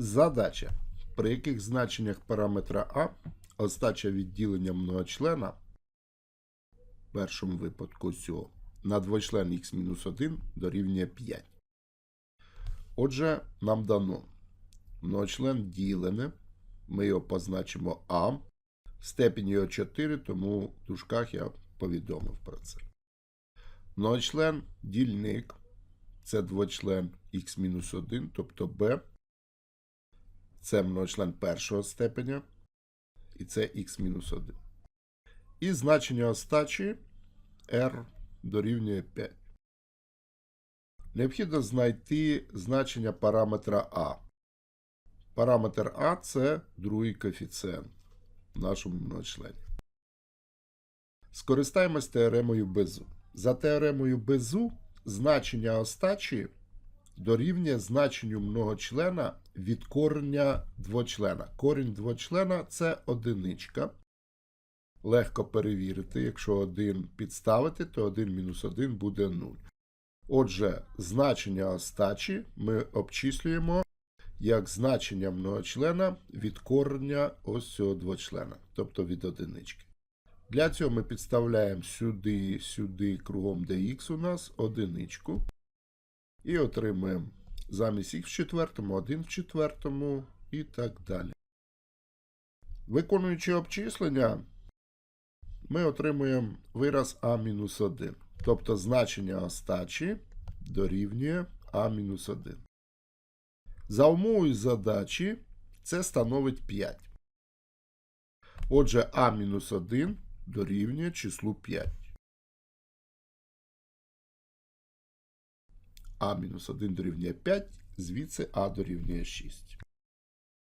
Задача, при яких значеннях параметра А остача відділення многочлена в першому випадку цього на двочлен х-1 дорівнює 5. Отже, нам дано многочлен ділене, ми його позначимо А, степінь його 4, тому в дужках я повідомив про це. Многочлен дільник це двочлен х-1, тобто b. Це многочлен першого степеня. І це х-1. І значення остачі r дорівнює 5. Необхідно знайти значення параметра А. Параметр А це другий коефіцієнт в нашому многочлені. Скористаємось теоремою Безу. За теоремою Безу значення остачі дорівнює значенню многочлена від кореня двочлена. Корінь двочлена це одиничка. Легко перевірити, якщо 1 підставити, то 1 мінус 1 буде 0. Отже, значення остачі ми обчислюємо як значення многочлена від кореня ось цього двочлена, тобто від одинички. Для цього ми підставляємо сюди, сюди, кругом dx у нас одиничку. І отримуємо замість х в четвертому, 1 в четвертому і так далі. Виконуючи обчислення, ми отримуємо вираз а-1. Тобто значення остачі дорівнює а-1. За умовою задачі це становить 5. Отже, а-1 дорівнює числу 5. А-1 дорівнює 5, звідси А дорівнює 6.